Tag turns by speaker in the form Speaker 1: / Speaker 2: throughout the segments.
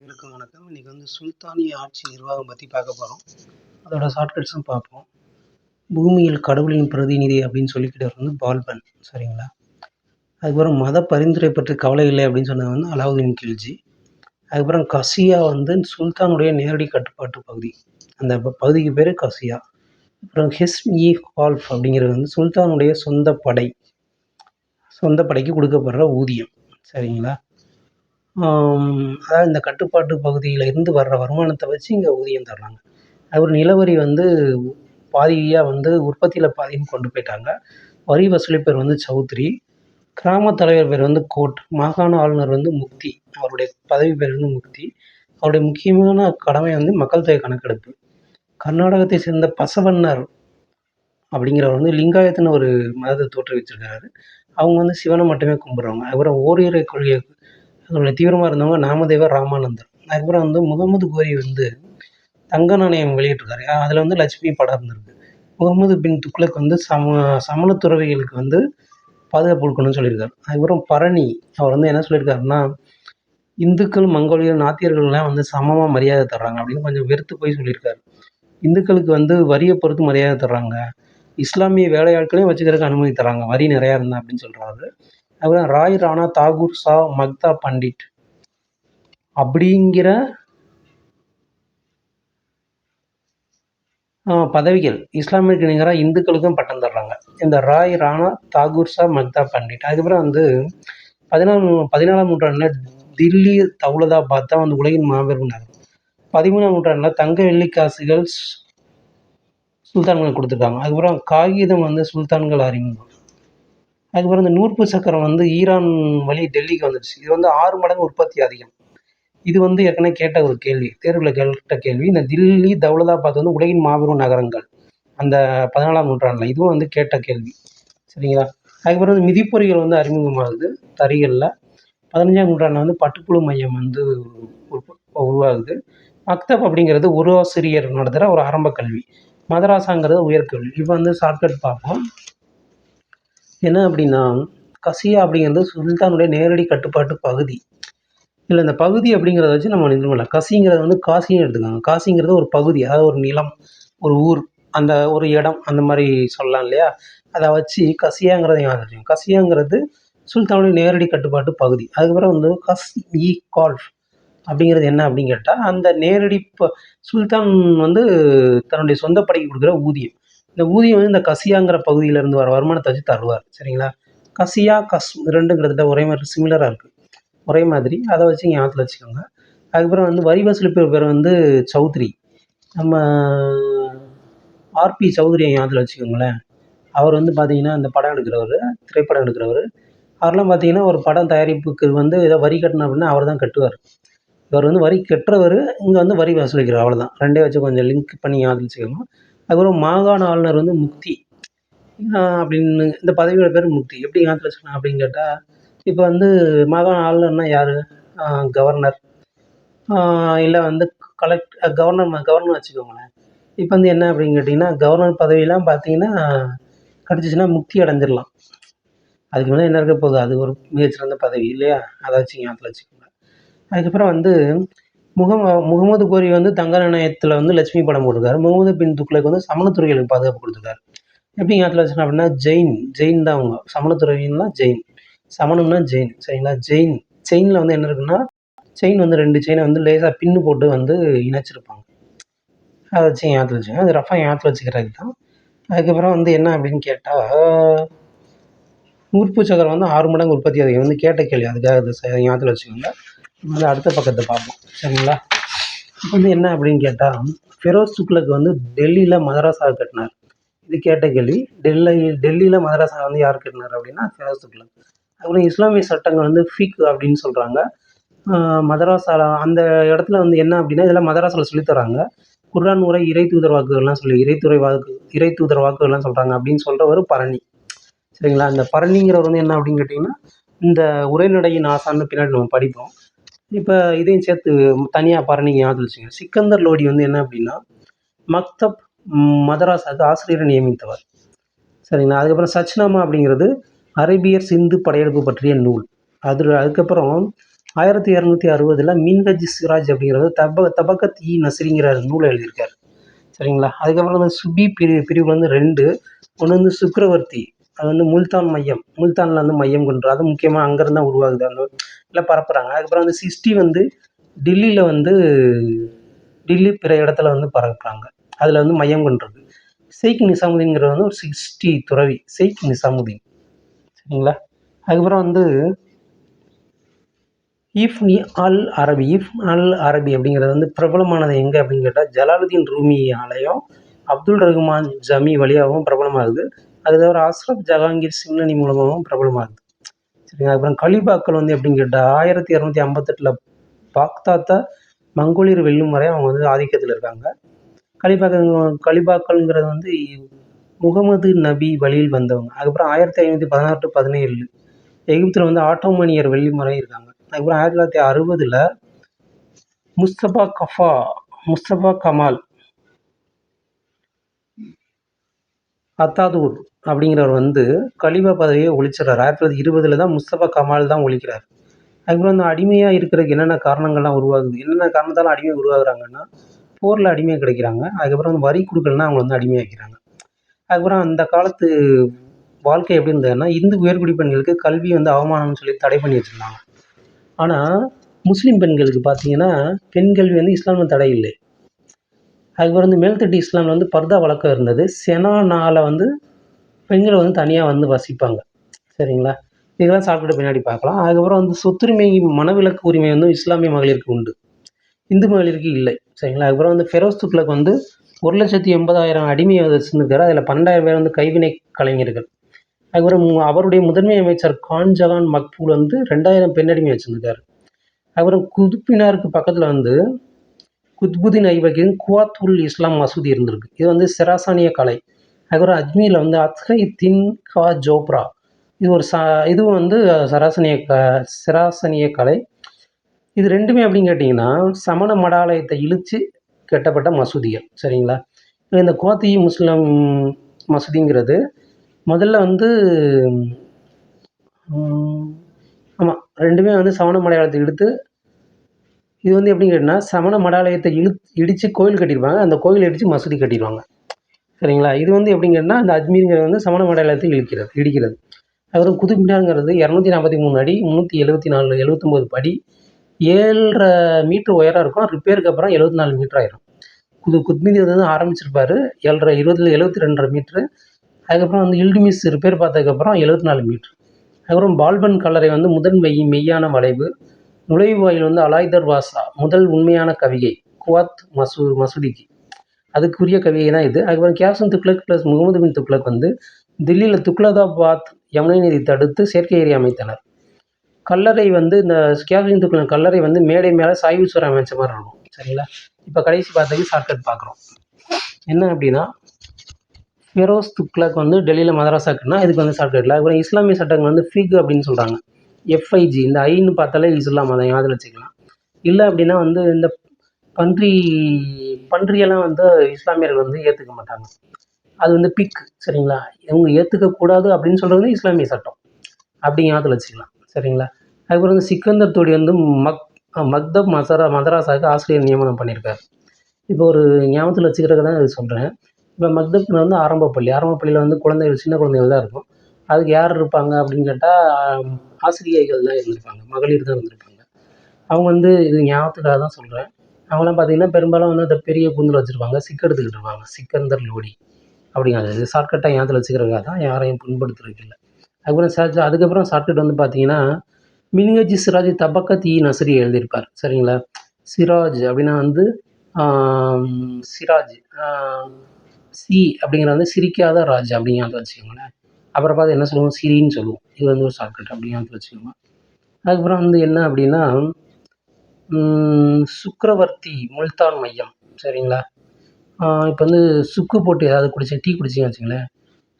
Speaker 1: அனைவருக்கும் வணக்கம். இன்றைக்கி வந்து சுல்தானிய ஆட்சி நிர்வாகம் பற்றி பார்க்க போகிறோம் அதோட ஷார்ட்கட்ஸும் பார்ப்போம். பூமியில் கடவுளின் பிரதிநிதி அப்படின்னு சொல்லிக்கிட்டவர் வந்து பால்பன் சரிங்களா? அதுக்கப்புறம் மத பரிந்துரை பற்றி கவலை இல்லை அப்படின்னு சொன்னது வந்து அலாவுதீன் கில்ஜி. அதுக்கப்புறம் கசியா வந்து சுல்தானுடைய நேரடி கட்டுப்பாட்டு பகுதி. அந்த பகுதிக்கு பேர் கசியா. அப்புறம் ஹெஸ் இ ஹால்ஃப் அப்படிங்கிறது வந்து சுல்தானுடைய சொந்த படை. சொந்த படைக்கு கொடுக்கப்படுற ஊதியம் சரிங்களா? அதாவது இந்த கட்டுப்பாட்டு பகுதியில் இருந்து வர்ற வருமானத்தை வச்சு இங்கே ஊதியம் தர்றாங்க. அவர் நிலவரி வந்து பாதியாக வந்து உற்பத்தியில் பாதின்னு கொண்டு போயிட்டாங்க. வரி வசூலிப்பவர் வந்து சௌத்ரி. கிராம தலைவர் பேர் வந்து கோட். மாகாண ஆளுநர் வந்து முக்தி. அவருடைய பதவி பேர் வந்து முக்தி. அவருடைய முக்கியமான கடமை வந்து மக்கள் தொகை கணக்கெடுப்பு. கர்நாடகத்தை சேர்ந்த பசவன்னர் அப்படிங்கிறவர் வந்து லிங்காயத்துன்னு ஒரு மதத்தை தோற்றுவிச்சிருக்காரு. அவங்க வந்து சிவனை மட்டுமே கும்பிட்றவங்க. அவரை ஓரிரை கொள்கை அதனுடைய தீவிரமாக இருந்தவங்க நாமதேவர் ராமானந்தர். அதுக்கப்புறம் வந்து முகமது கோரி வந்து தங்க நாணயம் வெளியிட்டிருக்காரு. அதில் வந்து லட்சுமி படம் இருந்திருக்கு. முகமது பின் துக்ளக் வந்து சம சமண துறவிகளுக்கு வந்து பாதுகாப்பு கொடுக்கணும்னு சொல்லியிருக்காரு. அதுக்கப்புறம் பரணி. அவர் வந்து என்ன சொல்லியிருக்காருன்னா இந்துக்கள் மங்கோலியர் நாத்தியர்கள்லாம் வந்து சமமாக மரியாதை தர்றாங்க அப்படின்னு கொஞ்சம் வெறுத்து போய் சொல்லியிருக்காரு. இந்துக்களுக்கு வந்து வரியை பொறுத்து மரியாதை தர்றாங்க. இஸ்லாமிய வேலையாட்களையும் வச்சுக்கிறதுக்கு அனுமதி தராங்க வரி நிறையா இருந்தால் அப்படின்னு சொல்கிறாரு அப்புறம் ராய் ராணா தாகூர் சா மக்தா பண்டிட். அப்படிங்கிற பதவிகள் இஸ்லாமிற்கு நிகராக இந்துக்களுக்கும் பட்டம் தர்றாங்க. இந்த ராய் ராணா தாகூர் சா மக்தா பண்டிட். அதுக்கப்புறம் வந்து பதினாலாம் பதினாலாம் நூற்றாண்டில் தில்லி தௌலதாபாத் தான் வந்து உலகின் மாபெரும் நகரம். பதிமூணாம் நூற்றாண்டில் தங்க வெள்ளி காசுகள் சுல்தான்கள் கொடுத்துருக்காங்க. அதுக்கப்புறம் காகிதம் வந்து சுல்தான்கள் அறிமுகம். அதுக்கப்புறம் இந்த நூற்பு சக்கரம் வந்து ஈரான் வழி டெல்லிக்கு வந்துடுச்சு. இது வந்து ஆறு மடங்கு உற்பத்தி அதிகம். இது வந்து ஏற்கனவே கேட்ட ஒரு கேள்வி தேர்வில் கேட்ட கேள்வி. இந்த தில்லி தௌலதாபாத் வந்து உலகின் மாபெரும் நகரங்கள். அந்த பதினாலாம் நூற்றாண்டில் இதுவும் வந்து கேட்ட கேள்வி. சரிங்களா? அதுக்கப்புறம் வந்து மிதிப்பொறிகள் வந்து அறிமுகமாகுது தறிகளில். பதினஞ்சாம் நூற்றாண்டில் வந்து பட்டுப்புழு மையம் வந்து உருவாகுது. மக்தப் அப்படிங்கிறது ஒரு ஆசிரியர் நடத்துகிற ஒரு ஆரம்ப கல்வி. மதராசாங்கிறது உயர்கல்வி இப்போ வந்து ஷார்ட்கட் பார்ப்போம். என்ன அப்படின்னா கசியா அப்படிங்கிறது சுல்தானுடைய நேரடி கட்டுப்பாட்டு பகுதி. இல்லை இந்த பகுதி அப்படிங்கிறத வச்சு நம்ம இது பண்ணலாம். கசிங்கிறது வந்து காசின்னு எடுத்துக்கோங்க. காசிங்கிறது ஒரு பகுதி அதாவது ஒரு நிலம் ஒரு ஊர் அந்த ஒரு இடம் அந்த மாதிரி சொல்லலாம் இல்லையா? அதை வச்சு கசியாங்கிறத ஞாபகம் கசியாங்கிறது சுல்தானுடைய நேரடி கட்டுப்பாட்டு பகுதி. அதுக்கப்புறம் வந்து கஸ் இ கால்ஃப் அப்படிங்கிறது என்ன அப்படின்னு கேட்டால் அந்த நேரடி இப்போ சுல்தான் வந்து தன்னுடைய சொந்த படைக்கு கொடுக்குற ஊதியம். இந்த ஊதியம் வந்து இந்த கசியாங்கிற பகுதியிலேருந்து வர வருமானத்தை வச்சு தருவார். சரிங்களா? கசியா கஸ் ரெண்டும் கிட்டத்தட்ட ஒரே மாதிரி சிமிலராக இருக்குது ஒரே மாதிரி. அதை வச்சு ஞாபகத்தில் வச்சுக்கோங்க. அதுக்கப்புறம் வந்து வரி வசூலிப்பு பேர் வந்து சௌத்ரி. நம்ம ஆர்பி சௌத்ரி ஞாபகத்தில் வச்சுக்கோங்களேன். அவர் வந்து பார்த்தீங்கன்னா இந்த படம் எடுக்கிறவர் திரைப்படம் எடுக்கிறவர். அவரெல்லாம் பார்த்தீங்கன்னா ஒரு படம் தயாரிப்புக்கு வந்து ஏதோ வரி கட்டணும் அப்படின்னா அவர் தான் கட்டுவார். இவர் வந்து வரி கட்டுறவர் இங்கே வந்து வரி வசூலிக்கிறார். அவ்வளோதான் ரெண்டே வச்சு கொஞ்சம் லிங்க் பண்ணி ஞாபகம் வச்சுக்கோங்க. அதுக்கப்புறம் மாகாண ஆளுநர் வந்து முக்தி. அப்படின்னு இந்த பதவியோட பேர் முக்தி. எப்படி ஞாபகத்தில் வச்சுக்கலாம் அப்படின்னு கேட்டால் இப்போ வந்து மாகாண ஆளுநர்னா யார்? கவர்னர் இல்லை வந்து கலெக்ட் கவர்னர் கவர்னர் வச்சுக்கோங்களேன். இப்போ வந்து என்ன அப்படின்னு கேட்டிங்கன்னா கவர்னர் பதவியெலாம் பார்த்தீங்கன்னா கிடச்சிச்சின்னா முக்தி அடைஞ்சிடலாம். அதுக்கு மேலே என்ன இருக்க போகுது? அது ஒரு மிகச்சிறந்த பதவி இல்லையா? அதை வச்சு ஞாபகத்தில் வச்சுக்கோங்க. அதுக்கப்புறம் வந்து முகம முகமது கோரி வந்து தங்க நாணயத்தில் வந்து லட்சுமி படம் போட்டிருக்காரு. முகமது பின் துக்ளக் வந்து சமணத்துறைகளுக்கு பாதுகாப்பு கொடுத்துருக்காரு. எப்படி ஞாபகத்தில் வச்சுக்கணும் அப்படின்னா ஜெயின் ஜெயின் தான் அவங்க. சமணத்துறவின்னா ஜெயின். சமணம்னா ஜெயின் சரிங்களா? ஜெயின். செயினில் வந்து என்ன இருக்குன்னா செயின் வந்து ரெண்டு செயினை வந்து லேசாக பின்னு போட்டு வந்து இணைச்சிருப்பாங்க. அதை வச்சு ஞாபகத்தில் வச்சுக்கோங்க. அது ரஃபாக ஞாபகத்தில் வச்சுக்கிறது தான் அதுக்கப்புறம் வந்து என்ன அப்படின்னு கேட்டால் நூற்பு சக்கரம் வந்து ஆறு மடங்கு உற்பத்தி அதிகம். வந்து கேட்ட கேள்வி. அதுக்காக அதை ஞாபகத்தில் வச்சுக்கோங்க. இப்போ வந்து அடுத்த பக்கத்தை பார்ப்போம். சரிங்களா? இப்போ வந்து என்ன அப்படின்னு கேட்டால் ஃபெரோஸ் துக்ளக் வந்து டெல்லியில் மதராசா கட்டினார். இது கேட்ட கேள்வி டெல்லி டெல்லியில் மதராசா வந்து யார் கட்டினார் அப்படின்னா ஃபெரோஸ் துக்ளக் அதுக்கப்புறம் இஸ்லாமிய சட்டங்கள் வந்து ஃபிக் அப்படின்னு சொல்கிறாங்க மதராசால அந்த இடத்துல வந்து என்ன அப்படின்னா இதெல்லாம் மதராசாவில் சொல்லித் தராங்க குர்ஆன் உரை இறை தூதர் வாக்குகள்லாம் சொல்லி இறைத்துறை வாக்கு இறை தூதர் வாக்குகள்லாம் சொல்கிறாங்க அப்படின்னு சொல்கிற ஒரு பரணி. சரிங்களா? இந்த பரணிங்கிறவர் வந்து என்ன அப்படின்னு கேட்டிங்கன்னா இந்த உரைநடையின் ஆசான்னு பின்னாடி நம்ம படிப்போம். இப்போ இதையும் சேர்த்து தனியாக பரணிக்கு ஞாபகத்தில் வச்சுங்க சிக்கந்தர் லோடி வந்து என்ன அப்படின்னா மக்தப் ம், ஆசிரியரை நியமித்தவர். சரிங்களா? அதுக்கப்புறம் சச்னாமா அப்படிங்கிறது அரேபியர் சிந்து படையெடுப்பு பற்றிய நூல். அது அதுக்கப்புறம் ஆயிரத்தி இரநூத்தி அறுபதில் மின்ஹஜ் சிராஜ் அப்படிங்கிறது தப தபக்கத் இ நசிரிங்கிற நூலை எழுதியிருக்காரு. சரிங்களா? அதுக்கப்புறம் வந்து சுபி பிரிவு பிரிவு வந்து ரெண்டு ஒன்று வந்து சுக்ரவர்த்தி. அது வந்து முல்தான் மையம். முல்தானில் வந்து மையம் கொண்டு அது முக்கியமாக அங்கேருந்து தான் உருவாகுது. அந்த இல்லை பரப்புகிறாங்க அதுக்கப்புறம் வந்து சிஸ்டி வந்து டில்லியில் வந்து டில்லி பிற இடத்துல வந்து பரப்புகிறாங்க அதில் வந்து மையம் கொண்டிருக்கு ஷெய்க் நிசாமுதீன்ங்கிறது வந்து ஒரு சிக்ஸ்டி துறவி ஷெய்க் நிசாமுதீன். சரிங்களா? அதுக்கப்புறம் வந்து இஃப்னி அல் அரபி. இஃப் அல் அரபி அப்படிங்கிறது வந்து பிரபலமானது எங்கே அப்படின்னு கேட்டால் ஜலாலுதீன் ரூமி ஆலயம் அப்துல் ரஹ்மான் ஜமி வழியாகவும் பிரபலமாகுது. அது தவிர அஸ்ரப் ஜஹாங்கீர் சின்னணி மூலமாகவும் பிரபலமாகுது சரிங்களா? அப்புறம் கலிபாக்கள் வந்து எப்படின்னு கேட்டால் ஆயிரத்தி இரநூத்தி ஐம்பத்தெட்டில் பாக்தாத்தா மங்கோலியர் வெல்லும் வரை அவங்க வந்து ஆதிக்கத்தில் இருக்காங்க. கலிபாக்க கலிபாக்கள்ங்கிறது வந்து முகமது நபி வழியில் வந்தவங்க. அதுக்கப்புறம் ஆயிரத்தி ஐநூற்றி பதினாறு டு பதினேழு எகிப்தில் வந்து ஆட்டோமானியர் வெள்ளி முறை இருக்காங்க. அதுக்கப்புறம் ஆயிரத்தி தொள்ளாயிரத்தி அறுபதில் முஸ்தபா கஃபா முஸ்தபா கமால் அத்தாதூர் அப்படிங்கிறவர் வந்து கலிபா பதவியை ஒழிச்சிடுறாரு. ஆயிரத்தி தொள்ளாயிரத்தி இருபதில் தான் முஸ்தபா கமால் தான் ஒழிக்கிறார். அதுக்கப்புறம் அந்த அடிமையாக இருக்கிறதுக்கு என்னென்ன காரணங்கள்லாம் உருவாகுது? என்னென்ன காரணத்தால் அடிமை உருவாகுறாங்கன்னா போரில் அடிமையாக கிடைக்கிறாங்க. அதுக்கப்புறம் வந்து வரி கொடுக்கலன்னா அவங்க வந்து அடிமையாக்கிறாங்க அதுக்கப்புறம் அந்த காலத்து வாழ்க்கை எப்படி இருந்ததுன்னா இந்து உயர்குடி பெண்களுக்கு கல்வி வந்து அவமானம்னு சொல்லி தடை பண்ணி வச்சுருந்தாங்க. ஆனால் முஸ்லீம் பெண்களுக்கு பார்த்தீங்கன்னா பெண் கல்வி வந்து இஸ்லாமில் தடை இல்லை. அதுக்கப்புறம் வந்து மேல்தட்டு இஸ்லாமில் வந்து பர்தா வழக்கம் இருந்தது. செனானால் வந்து பெண்கள் வந்து தனியாக வந்து வசிப்பாங்க. சரிங்களா? இதெல்லாம் சாப்பிட்டுட்டு பின்னாடி பார்க்கலாம். அதுக்கப்புறம் வந்து சொத்துரிமை மனவிலக்கு உரிமை வந்து இஸ்லாமிய மகளிருக்கு உண்டு. இந்து மகளிருக்கு இல்லை. சரிங்களா? அதுக்கப்புறம் வந்து ஃபெரோஸ் துக்ளக் வந்து ஒரு லட்சத்தி எண்பதாயிரம் அடிமையை வச்சுருக்காரு அதில் பன்னெண்டாயிரம் பேர் வந்து கைவினை கலைஞர்கள். அதுக்கப்புறம் அவருடைய முதன்மை அமைச்சர் கான்ஜகான் மக்பூல் வந்து ரெண்டாயிரம் பெண்ணடிமை வச்சுருக்காரு. அதுக்கப்புறம் குதுப்பினாருக்கு பக்கத்தில் வந்து குத்புதீன் ஐபக்கின் குவாத்துல் இஸ்லாம் மசூதி இருந்திருக்கு. இது வந்து செராசானிய கலை. அதுக்கப்புறம் அஜ்மீரில் வந்து அத்கை தின் கா ஜோப்ரா. இது ஒரு சா இதுவும் வந்து சராசனிய க சிராசனிய கலை. இது ரெண்டுமே அப்படின்னு கேட்டிங்கன்னா சமண மடாலயத்தை இழுத்து கட்டப்பட்ட மசூதிகள். சரிங்களா? இந்த கோத்தி முஸ்லிம் மசூதிங்கிறது முதல்ல வந்து ஆமாம் ரெண்டுமே வந்து சமண மடாலயத்தை இழுத்து இது வந்து எப்படின்னு கேட்டிங்கன்னா சமண மடாலயத்தை இழு இடித்து கோயில் கட்டியிருப்பாங்க அந்த கோயில் இடித்து மசூதி கட்டிடுவாங்க சரிங்களா? இது வந்து எப்படின்னு அந்த அஜ்மீருங்கிறது வந்து சமண மடாலயத்தை இழுக்கிறது இடிக்கிறது. அதுக்கப்புறம் குதுப் மினாருங்கிறது இரநூத்தி நாற்பத்தி மூணு அடி முந்நூற்றி எழுபத்தி நாலு எழுபத்தொம்போது படி ஏழரை மீட்ரு உயரம் இருக்கும் ரிப்பேருக்கு அப்புறம் எழுபத்தி நாலு மீட்டர் ஆயிரும். குது குத்மிதி வந்து ஆரம்பிச்சிருப்பாரு ஏழரை இருபதுல எழுபத்தி ரெண்டரை மீட்ரு அதுக்கப்புறம் வந்து இல்டுமிஸ் ரிப்பேர் பார்த்ததுக்கப்புறம் எழுபத்தி நாலு மீட்ரு. அதுக்கப்புறம் பால்பன் கல்லறை வந்து முதன் மெய் மெய்யான வளைவு நுழைவாயில் வந்து அலாய்தர் வாசா முதல் உண்மையான கவிகை குவாத் மசூ மசூதிக்கு. அதுக்குரிய கவிதை தான் இது. அதுக்கப்புறம் கியாசுன் துக்ளக் ப்ளஸ் முகமது பின் துக்ளக் வந்து தில்லியில் துக்லதாபாத் யமுனை நதி தடுத்து செயற்கை ஏரி அமைத்தனர். கல்லறை வந்து இந்த கியாசுன் துக்ளக் கல்லறை வந்து மேடை மேலே சாய்வு சுவர் அமைச்ச மாதிரி இருக்கும். சரிங்களா? இப்போ கடைசி பார்த்ததுக்கு ஷார்ட்கட் பார்க்குறோம் என்ன அப்படின்னா ஃபெரோஸ் துக்ளக் வந்து டெல்லியில் மதராசாக்குன்னா இதுக்கு வந்து ஷார்ட்கட்டில் அதுக்கப்புறம் இஸ்லாமிய சட்டங்கள் வந்து ஃபிக் அப்படின்னு சொல்கிறாங்க எஃப்ஐஜி இந்த ஐன்னு பார்த்தாலே இஸ்லாம் அதை ஞாபகம் வச்சுக்கலாம். இல்லை அப்படின்னா வந்து இந்த பன்றி பன்றியெல்லாம் வந்து இஸ்லாமியர்கள் வந்து ஏற்றுக்க மாட்டாங்க. அது வந்து பிக் சரிங்களா? இவங்க ஏற்றுக்கக்கூடாது அப்படின்னு சொல்கிறது வந்து இஸ்லாமிய சட்டம். அப்படி ஞாபகத்தில் வச்சுக்கலாம் சரிங்களா? அதுக்கப்புறம் வந்து சிக்கந்தர் தோடி வந்து மக் மக்தப் மசரா மதராசாவுக்கு ஆசிரியர் நியமனம் பண்ணியிருக்காரு. இப்போ ஒரு ஞாபகத்தில் வச்சுக்கிறதுக்கு தான் இது சொல்கிறேன் இப்போ மக்தப்ல வந்து ஆரம்ப பள்ளி ஆரம்ப பள்ளியில் வந்து குழந்தைகள் சின்ன குழந்தைகள் தான் இருக்கும். அதுக்கு யார் இருப்பாங்க அப்படின்னு கேட்டால் ஆசிரியைகள் தான் இருந்திருப்பாங்க மகளிர் தான் இருந்திருப்பாங்க. அவங்க வந்து இது ஞாபகத்துக்காக தான் சொல்கிறேன் அவங்களாம் பார்த்தீங்கன்னா பெரும்பாலும் வந்து அந்த பெரிய கூந்தல் வச்சுருப்பாங்க சிக்கு எடுத்துக்கிட்டு இருப்பாங்க. சிக்கந்தர் லோடி அப்படிங்கிறது. ஷார்ட்கட்டாக ஏத்தில் வச்சுக்கிறவங்க தான். யாரையும் புண்படுத்துறதுக்கு இல்லை. அதுக்கப்புறம் சார்ஜ் அதுக்கப்புறம் ஷார்ட்கட் வந்து பார்த்தீங்கன்னா மினிகஜி சிராஜ் தபக்கத் இ நசரி எழுதியிருப்பார். சரிங்களா? சிராஜ் அப்படின்னா வந்து சிராஜ் சி அப்படிங்கிற வந்து சிரிக்காத ராஜ் அப்படிங்கிறத வச்சுக்கோங்களேன். அப்புறம் பார்த்து என்ன சொல்லுவோம்? சிரின்னு சொல்லுவோம். இது வந்து ஒரு ஷார்ட்கட் அப்படிங்கிறத வச்சுக்கோங்க. அதுக்கப்புறம் வந்து என்ன அப்படின்னா சுக்ரவர்த்தி முல்தான் மையம். சரிங்களா? இப்போ வந்து சுக்கு போட்டு ஏதாவது குடிச்சு டீ குடிச்சிங்கன்னு வச்சுங்களேன்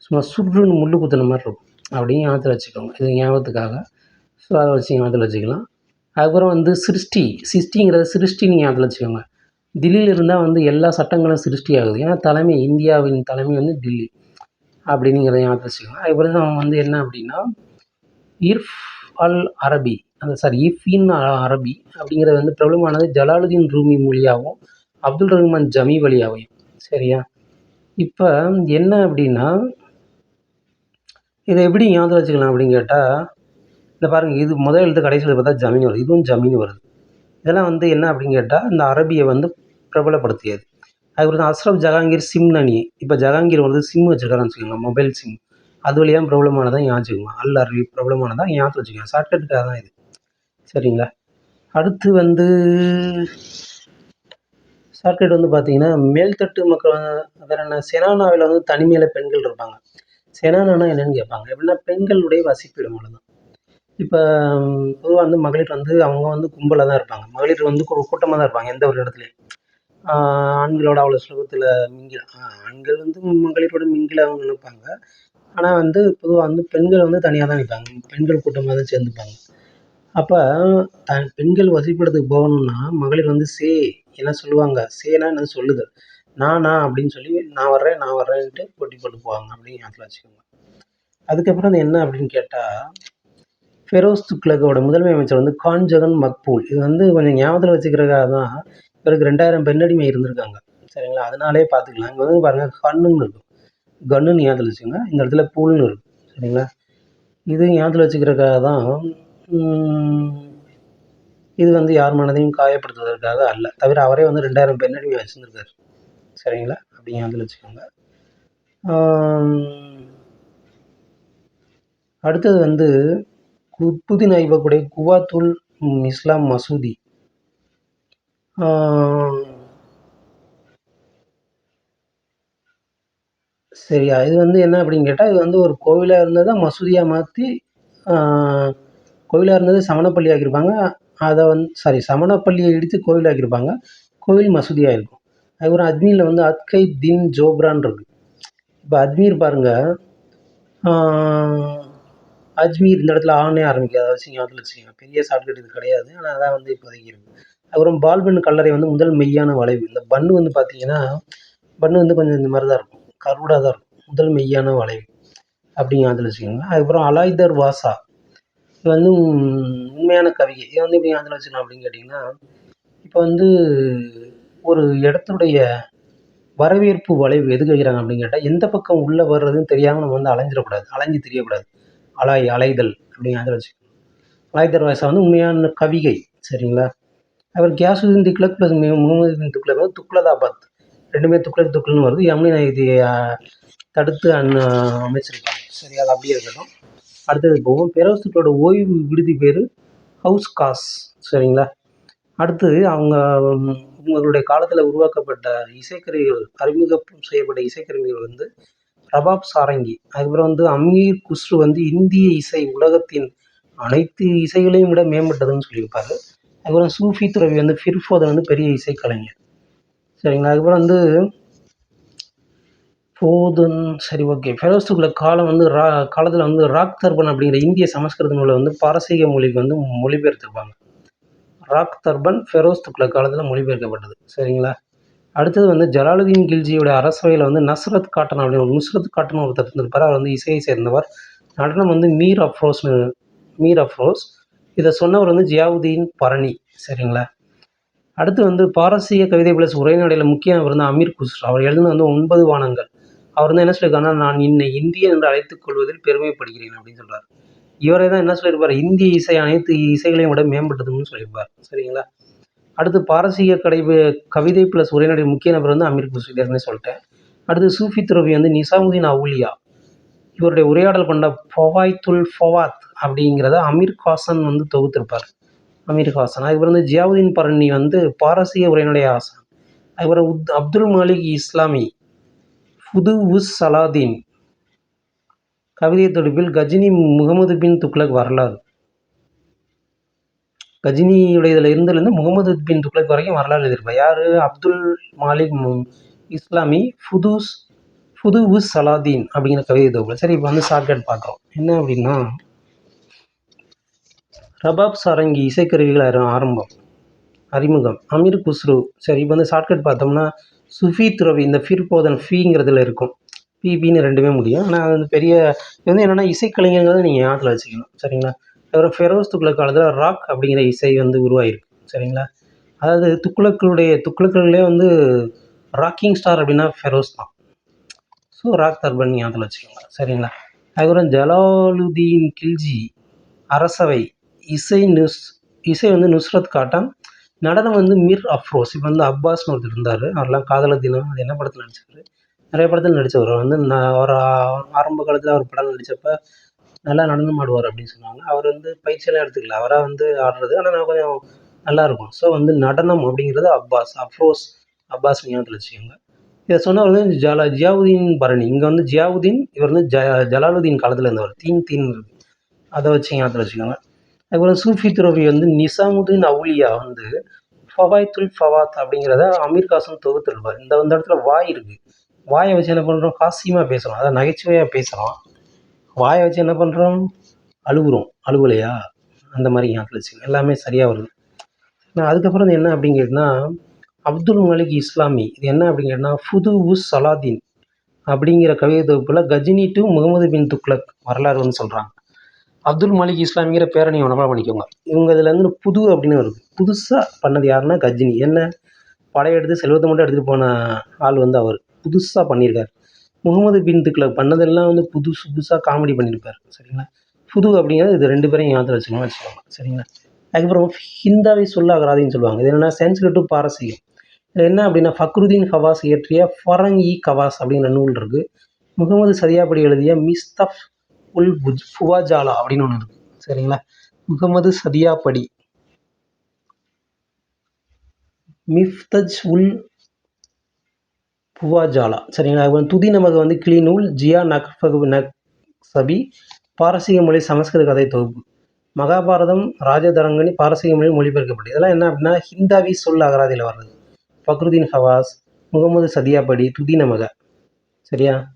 Speaker 1: சும்மா சுருன்னு முள்ளு குத்துன மாதிரி இருக்கும். அப்படின்னு ஞாபகத்தில் வச்சுக்கோங்க. இது ஞாபகத்துக்காக. ஸோ அதை வச்சு ஞாபகத்தில் வச்சுக்கலாம். அதுக்கப்புறம் வந்து சிருஷ்டி. சிருஷ்டிங்கிறத சிருஷ்டின்னு ஞாபகத்தில் வச்சுக்கோங்க. தில்லியில் இருந்தால் வந்து எல்லா சட்டங்களும் சிருஷ்டி ஆகுது ஏன்னா தலைமை இந்தியாவின் தலைமை வந்து தில்லி. அப்படிங்கிறத ஞாபகத்தில் வச்சுக்கோங்க. அதுக்கப்புறம் வந்து என்ன அப்படின்னா இர்ஃப் அல் அரபி. அந்த சாரி இஃபின் அரபி அப்படிங்கிறது வந்து பிரபலமானது ஜலாலுதீன் ரூமி மொழியாகவும் அப்துல் ரஹ்மான் ஜமி வழியாகவும் சரியா? இப்போ என்ன அப்படின்னா இதை எப்படி ஞாபகம் வச்சுக்கலாம் அப்படின்னு கேட்டால் இந்த பாருங்கள் இது முதல் எழுத்து கடைசியில் பார்த்தா ஜமீன் வருது. இதுவும் ஜமீன் வருது. இதெல்லாம் வந்து என்ன அப்படின்னு கேட்டால் இந்த அரபியை வந்து பிரபலப்படுத்தியது. அதுக்கப்புறம் அஸ்ரப் ஜஹாங்கீர் சிம்னனி. இப்போ ஜஹாங்கீர் வந்து சிம் வச்சுருக்காருன்னு வச்சுக்கோங்க மொபைல் சிம். அது வழியாக பிரபலமானதான் ஞாபகம் வச்சுக்கோங்க. அல் அரபி பிரபலமானதான் ஞாபகம் வச்சுக்கோங்க. ஷார்ட்கட்டுக்காக தான் இது. சரிங்களா? அடுத்து வந்து ஷார்ட்கட் வந்து பார்த்தீங்கன்னா மேல்தட்டு மக்கள் வந்து வேறு என்ன செனானாவில் வந்து தனிமையில் பெண்கள் இருப்பாங்க. செனானானா என்னென்னு கேட்பாங்க. எப்படின்னா பெண்களுடைய வசிப்பிடம் அவ்வளோதான் இப்போ பொதுவாக வந்து மகளிர் வந்து அவங்க வந்து கும்பலாக தான் இருப்பாங்க. மகளிர் வந்து கூட்டமாக தான் இருப்பாங்க எந்த ஒரு இடத்துலையும். ஆண்களோட அவ்வளோ சுலபத்தில் மிங்கில ஆண்கள் வந்து மகளிரோட மிங்கிலாகவும் அவங்க நினைப்பாங்க. ஆனால் வந்து பொதுவாக வந்து பெண்கள் வந்து தனியாக தான் நிற்பாங்க பெண்கள் கூட்டமாக தான் சேர்ந்துப்பாங்க. அப்போ தன் பெண்கள் வசிப்பிடத்துக்கு போகணும்னா மகளிர் வந்து சே என்ன சொல்லுவாங்க? சேனா என்னது சொல்லுதல் நானா அப்படின்னு சொல்லி நான் வர்றேன் நான் வர்றேன்ட்டு போட்டி போட்டு போவாங்க அப்படின்னு ஞாபகத்தில் வச்சுக்கோங்க. அதுக்கப்புறம் அது என்ன அப்படின்னு கேட்டால் ஃபெரோஸ் துக்ளக்கோட முதன்மை அமைச்சர் வந்து கான்ஜகன் மக்பூல் இது வந்து கொஞ்சம் ஞாபகத்தில் வச்சுக்கிறதுக்காக தான் இவருக்கு ரெண்டாயிரம் பெண்ணடிமை இருந்திருக்காங்க. சரிங்களா? அதனாலே பார்த்துக்கலாம். இங்கே வந்து பாருங்கள் கண்ணுன்னு இருக்கும். கண்ணுன்னு ஞாபகத்தில் வச்சுக்கோங்க. இந்த இடத்துல பூல்னு இருக்கும். சரிங்களா? இது ஞாபகத்தில் வச்சுக்கிறதுக்காக தான் இது வந்து யார் மனதையும் காயப்படுத்துவதற்காக அல்ல. தவிர அவரே வந்து ரெண்டாயிரம் பெண்ணடி வச்சுருந்துருக்காரு. சரிங்களா? அப்படிங்க அதில் வச்சுக்கோங்க. அடுத்தது வந்து குத்புதீன் ஐபக்குடைய குவாத்துல் இஸ்லாம் மசூதி. சரியா? இது வந்து என்ன அப்படின்னு கேட்டால் இது வந்து ஒரு கோவிலாக இருந்ததை மசூதியாக மாற்றி கோவிலாக இருந்தது சமணப்பள்ளி ஆக்கியிருப்பாங்க அதை வந்து சாரி சமணப்பள்ளியை இடித்து கோவில் ஆக்கியிருப்பாங்க கோவில் மசூதியாக இருக்கும் அதுக்கப்புறம் அஜ்மீரில் வந்து அத்கை தின் ஜோப்ரான் இப்போ அஜ்மீர் பாருங்கள் அஜ்மீர் இந்த இடத்துல ஆணே ஆரம்பிக்காது அதை வச்சு அதில் வச்சுக்கோங்க. பெரிய ஷார்ட்கட் இது கிடையாது. ஆனால் அதான் வந்து இப்போதைக்கு இருக்குது அப்புறம் பால்பன் கல்லறை வந்து முதல் மெய்யான வளைவு. இந்த பன்னு வந்து பார்த்தீங்கன்னா பன்னு வந்து கொஞ்சம் இந்த மாதிரி தான் இருக்கும். கருடாக தான் இருக்கும். முதல் மெய்யான வளைவு. அப்படிங்க அதில் வச்சுக்கோங்க. அதுக்கப்புறம் அலாய்தர் வாசா. இது வந்து உண்மையான கவிதை. இதை வந்து எப்படி ஞாபகத்தில் வச்சுக்கலாம் அப்படின்னு கேட்டிங்கன்னா இப்போ வந்து ஒரு இடத்துடைய வரவேற்பு வளைவு எதுக்கு வைக்கிறாங்க அப்படின்னு கேட்டால் எந்த பக்கம் உள்ளே வர்றதுன்னு தெரியாமல் நம்ம வந்து அலைஞ்சிடக்கூடாது. அலைஞ்சு தெரியக்கூடாது. அலாய் அலைதல் அப்படின்னு அதில் வச்சுக்கணும். அலாய்தர் வாசா வந்து உண்மையான கவிகை சரிங்களா? அவர் கியாசுதீன் துக்ளக் ப்ளஸ் முகமதுதீன் துக்ளக் வந்து துக்ளதாபாத். ரெண்டுமே துக்ளக் துக்ளன்னு வருது. யமுனை இது தடுத்து அண்ணன் அமைச்சிருக்காங்க. சரி அது அப்படியே இருக்கட்டும். அடுத்தது போவோம். பெரோஸ் ஓய்வு விடுதி பேர் ஹவுஸ் காஸ் சரிங்களா? அடுத்து அவங்க உங்களுடைய இவங்களுடைய காலத்தில் உருவாக்கப்பட்ட இசைக்கருவிகள் அறிமுகம் செய்யப்பட்ட இசைக்கருவிகள் வந்து ரபாப் சாரங்கி. அதுக்கப்புறம் வந்து அமீர் குஸ்ரு வந்து இந்திய இசை உலகத்தின் அனைத்து இசைகளையும் விட மேம்பட்டதுன்னு சொல்லியிருப்பாரு. அதுக்கப்புறம் சூஃபி துறவி வந்து ஃபிர்ஃபோதன் வந்து பெரிய இசைக்கலைஞர். சரிங்களா? அதுக்கப்புறம் வந்து போதும். சரி ஓகே. ஃபெரோஸ்துக்குள்ள காலம் வந்து ரா காலத்தில் வந்து ராக் தர்பன் அப்படிங்கிற இந்திய சமஸ்கிருத நூலை வந்து பாரசீக மொழிக்கு வந்து மொழிபெயர்த்திருப்பாங்க. ராக் தர்பன் ஃபெரோஸ் காலத்தில் மொழிபெயர்க்கப்பட்டது. சரிங்களா? அடுத்தது வந்து ஜலாலுதீன் கில்ஜியோட அரசவையில் வந்து நஸ்ரத் காட்டன் அப்படின்னு ஒரு நுஸ்ரத் காட்டன் ஒருத்தர் இருந்திருப்பார். அவர் வந்து இசையை சேர்ந்தவர். நடனம் வந்து மீர் அஃப்ரோஸ்னு மீர் அஃப்ரோஸ் இதை சொன்னவர் வந்து ஜியாவுதீன் பரணி. சரிங்களா? அடுத்து வந்து பாரசீக கவிதை பிளஸ் உரைநடையில் முக்கியம் அவர் வந்து அமீர் குஸ்ரா. அவர் எழுதின வந்து ஒன்பது வானங்கள். அவர் வந்து என்ன சொல்லியிருக்காருன்னா நான் இன்னை இந்தியன் என்று அழைத்துக் கொள்வதில் பெருமைப்படுகிறேன் அப்படின்னு சொல்கிறார் இவரே தான் என்ன சொல்லியிருப்பார்? இந்திய இசை அனைத்து இசைகளையும் விட மேம்பட்டதுன்னு சொல்லியிருப்பார். சரிங்களா? அடுத்து பாரசீக கடை கவிதை ப்ளஸ் உரைநடை முக்கிய நபர் வந்து அமீர் குஸ்ரு சொல்லிட்டேன். அடுத்து சூஃபி துறவி வந்து நிசாமுதீன் அவுலியா. இவருடைய உரையாடல் கொண்ட ஃபவாய்துல் ஃபவாத் அப்படிங்கிறத அமீர் காசன் வந்து தொகுத்திருப்பார். அமீர் ஹாசன். அதுக்கப்புறம் வந்து ஜியாவுதீன் பரணி வந்து பாரசீக உரைநடை ஆசான். அதுக்கப்புறம் உத் அப்துல் மாலிக் இஸ்லாமி. புது உஸ் சலாதீன். கவிதை தொடுப்பில் கஜினி முகமது பின் துக்ளக் வரலாறு. கஜினியுடைய இதில் முகமது பின் துக்ளக் வரைக்கும் வரலாறு எழுதியிருப்பார். யார்? அப்துல் மாலிக் இஸ்லாமி ஃபுதுஸ் புது உஸ் சலாதீன் அப்படிங்கிற கவிதை தொகுப்பு சரி இப்போ வந்து ஷார்ட்கட் பார்க்குறோம். என்ன அப்படின்னா ரபாப் சாரங்கி இசைக்கருவிகள் ஆரம்பம் அறிமுகம் அமீர் குஸ்ரு. சரி இப்போ வந்து ஷார்ட்கட் பார்த்தோம்னா சுஃபி துறவி இந்த ஃபிர் போதன் ஃபீங்கிறதுல இருக்கும். பிபின்னு ரெண்டுமே முடியும். ஆனால் அது வந்து பெரிய இது வந்து என்னென்னா இசைக்கலைஞங்கிறத நீங்கள் ஞாபகத்தில் வச்சுக்கணும். சரிங்களா? அப்புறம் ஃபெரோஸ் துக்ளக் காலத்தில் ராக் அப்படிங்கிற இசை வந்து உருவாகிருக்கு சரிங்களா? அதாவது துக்ளக்களுடைய துக்ளக்குகளே வந்து ராக்கிங் ஸ்டார் அப்படின்னா ஃபெரோஸ் தான். ஸோ ராக் தர்பன் ஞாபகத்தில் வச்சுக்கோங்க. சரிங்களா? அதுக்கப்புறம் ஜலாலுதீன் கில்ஜி அரசவை இசை நுஸ் இசை வந்து நுஸ்ரத் காட்டம் நடனம் வந்து மிர் அஃப்ரோஸ் இப்போ வந்து அப்பாஸ்னு ஒருத்தர் இருந்தார். அவர்லாம் காதலர் தினம் அது என்ன படத்தில் நடிச்சவர் நிறைய படத்தில் நடித்தவர் வந்து நான் ஒரு ஆரம்ப காலத்தில் அவர் படம் நடித்தப்ப நல்லா நடனம் ஆடுவார் அப்படின்னு சொன்னாங்க. அவர் வந்து பயிற்சியெல்லாம் எடுத்துக்கல. அவராக வந்து ஆடுறது. ஆனால் நான் கொஞ்சம் நல்லா இருக்கும். ஸோ வந்து நடனம் அப்படிங்கிறது அப்பாஸ் அஃப்ரோஸ் அப்பாஸ் ஞாபகத்தில் வச்சுக்கோங்க. இதை சொன்னவர் வந்து ஜலா ஜியாவுதீன் பரணி. இங்கே வந்து ஜியாவுதீன் இவர் வந்து ஜ ஜலாலுதீன் காலத்தில் இருந்தவர். தீன் தீன் அதை வச்சு ஞாபகத்தில் வச்சுக்கோங்க. அதுக்கப்புறம் சூஃபி துறவி வந்து நிசாமுதீன் அவுலியா வந்து ஃபவாய்த்துல் ஃபவாத் அப்படிங்கிறத அமீர் காசம் தொகுத்துருப்பார் இந்த இந்த இடத்துல வாய் இருக்குது வாயை வச்சு என்ன பண்ணுறோம் ஹாசியமாக பேசுகிறோம் அதான் நகைச்சுவையாக பேசுகிறோம் வாயை வச்சு என்ன பண்ணுறோம் அழுகுறோம். அழுகலையா? அந்த மாதிரி ஞாபகத்தில் எல்லாமே சரியாக வருது. நான் அதுக்கப்புறம் இது என்ன அப்படின்னு கேட்டிங்கன்னா அப்துல் மலிக் இஸ்லாமி. இது என்ன அப்படின்னு கேட்டிங்கன்னா ஃபுது உஸ் சலாதீன் அப்படிங்கிற கவிதை தொகுப்பில் கஜினி டு முகமது பின் துக்ளக் வரலாறுன்னு சொல்கிறாங்க அப்துல் மலிக் இஸ்லாமிங்கிற பேரை நீங்கள் உணவாக பண்ணிக்கோங்க. இவங்க இதில் புது அப்படின்னு இருக்குது புதுசாக பண்ணது யாருன்னா கஜினி. என்ன? படையெடுத்து செல்வத்தை மட்டும் எடுத்துகிட்டு போன ஆள் வந்து அவர். புதுசாக பண்ணியிருக்கார் முகமது பின் துக்ளக் பண்ணதெல்லாம் வந்து புதுசு புதுசாக காமெடி பண்ணியிருப்பார் சரிங்களா? புது அப்படிங்கிறது இது ரெண்டு பேரையும் ஞாபகத்தில் வச்சுக்கணும் வச்சுக்கோங்க. சரிங்களா? அதுக்கப்புறம் ஹிந்தாவை சொல்லாகராதின்னு சொல்லுவாங்க. இது என்னென்னா சான்ஸ்கிரிட் டு பாரசீகம். இது என்ன அப்படின்னா ஃபக்ருதீன் ஹவாஸ் இயற்றிய ஃபரங் இ கவாஸ் அப்படிங்கிற நூல் இருக்குது முகமது சதியாபடி எழுதிய மிஸ்தப் உல் புஜ் ஃபுவாஜாலா அப்படின்னு ஒன்று இருக்குது சரிங்களா? முகமது சதியாபடி. மிஃப்தஜ் உல் புவாஜாலா சரிங்களா? அதுக்கப்புறம் துதி நமக்கு வந்து கிளி நூல் ஜியா நக்ஃபகு நக் சபி பாரசீக மொழி சமஸ்கிருத கதை தொகுப்பு. மகாபாரதம் ராஜதரங்கனி பாரசீக மொழியில் மொழிபெயர்க்கப்பட்டது. இதெல்லாம் என்ன அப்படின்னா ஹிந்தாவி சொல் அகராதியில் வர்றது. ஃபக்ருதீன் ஹவாஸ் முகமது சதியாபடி துதி நமக. சரியா?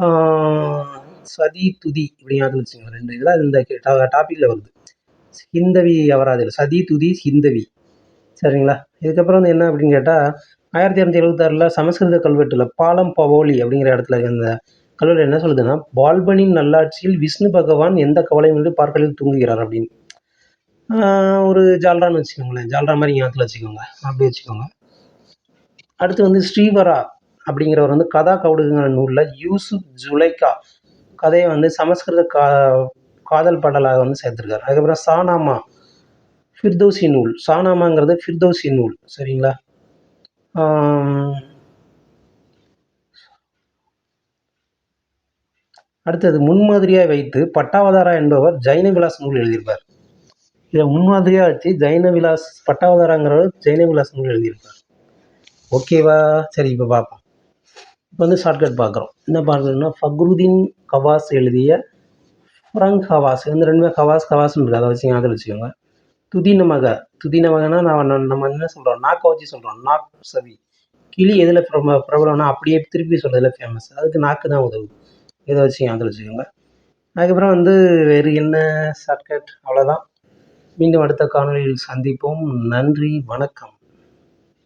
Speaker 1: ஆஹ் சதி துதி இப்படியாதுன்னு வச்சுக்கோங்க ரெண்டு இதெல்லாம் இந்த டாப்பிக்கில் வருது. ஹிந்தவி அவராது சதி துதி ஹிந்தவி. சரிங்களா? இதுக்கப்புறம் வந்து என்ன அப்படின்னு கேட்டால் ஆயிரத்தி இரநூத்தி எழுபத்தாறில் சமஸ்கிருத கல்வெட்டில் பாலம் பவோலி அப்படிங்கிற இடத்துல இந்த கல்வெட்டு என்ன சொல்லுதுன்னா பால்பனின் நல்லாட்சியில் விஷ்ணு பகவான் எந்த கவலையும் இன்றி பார்க்கலில் தூங்குகிறார் அப்படின்னு. ஆஹ் ஒரு ஜால்ரான்னு வச்சுக்கோங்களேன். ஜால்ரா மாதிரி ஞாபகத்தில் வச்சுக்கோங்க. அப்படி வச்சுக்கோங்க. அடுத்து வந்து ஸ்ரீவரா அப்படிங்கிறவர் வந்து கதா கவுடுங்கிற நூலில் யூசுப் ஜுலைக்கா கதையை வந்து சமஸ்கிருத கா காதல் பாடலாக வந்து சேர்த்துருக்காரு. அதுக்கப்புறம் சானாமா ஃபிர்தோசி நூல். சானாமாங்கிறது ஃபிர்தோசி நூல் சரிங்களா? அடுத்தது முன்மாதிரியாக வைத்து பட்டாவதாரா என்பவர் ஜைன விலாஸ் நூல் எழுதியிருப்பார். இதை முன்மாதிரியாக வச்சு ஜைன விலாஸ் பட்டாவதாராங்கிறவர் ஜைன விலாஸ் நூல் எழுதியிருப்பார். ஓகேவா? சரி இப்போ பார்ப்போம். இப்போ வந்து ஷார்ட்கட் பார்க்குறோம். என்ன பார்க்குறோம்னா ஃபக்ருதீன் கவாஸ் எழுதிய ஃப்ரங்க் ஹவாஸ் இந்த ரெண்டுமே ஹவாஸ் ஹவாஸ்னு இருக்குது அதை வச்சு ஞாபகம் வச்சுக்கோங்க. துதினமக துதினமகனா நான் நம்ம- என்ன சொல்கிறோம் நாக்கை வச்சு சொல்கிறோம் நாக் சவி. கிளி எதில் பிரபல பிரபலம்னா அப்படியே திருப்பி சொல்கிறதுல ஃபேமஸ் அதுக்கு நாக்கு தான் உதவுது இதை வச்சு ஞாபகம் வச்சுக்கோங்க. அதுக்கப்புறம் வந்து வேறு என்ன ஷார்ட்கட் அவ்வளோதான் மீண்டும் அடுத்த காணொளியில் சந்திப்போம். நன்றி வணக்கம்.